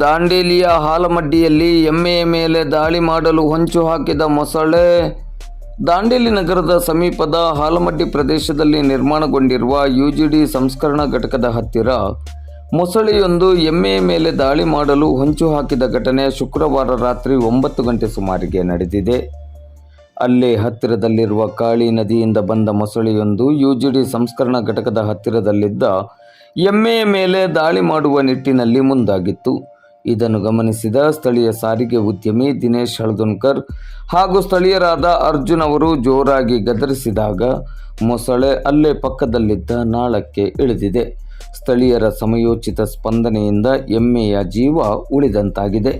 ದಾಂಡೇಲಿಯ ಹಾಲಮಡ್ಡಿಯಲ್ಲಿ ಎಮ್ಮೆಯ ಮೇಲೆ ದಾಳಿ ಮಾಡಲು ಹೊಂಚು ಹಾಕಿದ ಮೊಸಳೆ. ದಾಂಡೇಲಿ ನಗರದ ಸಮೀಪದ ಹಾಲಮಡ್ಡಿ ಪ್ರದೇಶದಲ್ಲಿ ನಿರ್ಮಾಣಗೊಂಡಿರುವ ಯುಜಿಡಿ ಸಂಸ್ಕರಣಾ ಘಟಕದ ಹತ್ತಿರ ಮೊಸಳೆಯೊಂದು ಎಮ್ಮೆಯ ಮೇಲೆ ದಾಳಿ ಮಾಡಲು ಹೊಂಚು ಹಾಕಿದ ಘಟನೆ ಶುಕ್ರವಾರ ರಾತ್ರಿ ಒಂಬತ್ತು ಗಂಟೆ ಸುಮಾರಿಗೆ ನಡೆದಿದೆ. ಅಲ್ಲೇ ಹತ್ತಿರದಲ್ಲಿರುವ ಕಾಳಿ ನದಿಯಿಂದ ಬಂದ ಮೊಸಳೆಯೊಂದು ಡಿ ಸಂಸ್ಕರಣಾ ಘಟಕದ ಹತ್ತಿರದಲ್ಲಿದ್ದ ಎಮ್ಮೆಯ ಮೇಲೆ ದಾಳಿ ಮಾಡುವ ನಿಟ್ಟಿನಲ್ಲಿ ಮುಂದಾಗಿತ್ತು. ಇದನ್ನು ಗಮನಿಸಿದ ಸ್ಥಳೀಯ ಸಾರಿಗೆ ಉದ್ಯಮಿ ದಿನೇಶ್ ಹಳದುನ್ಕರ್ ಹಾಗೂ ಸ್ಥಳೀಯರಾದ ಅರ್ಜುನ್ ಅವರು ಜೋರಾಗಿ ಗದರಿಸಿದಾಗ ಮೊಸಳೆ ಅಲ್ಲೇ ಪಕ್ಕದಲ್ಲಿದ್ದ ನಾಳಕ್ಕೆ ಇಳಿದಿದೆ. ಸ್ಥಳೀಯರ ಸಮಯೋಚಿತ ಸ್ಪಂದನೆಯಿಂದ ಎಮ್ಮೆಯ ಜೀವ ಉಳಿದಂತಾಗಿದೆ.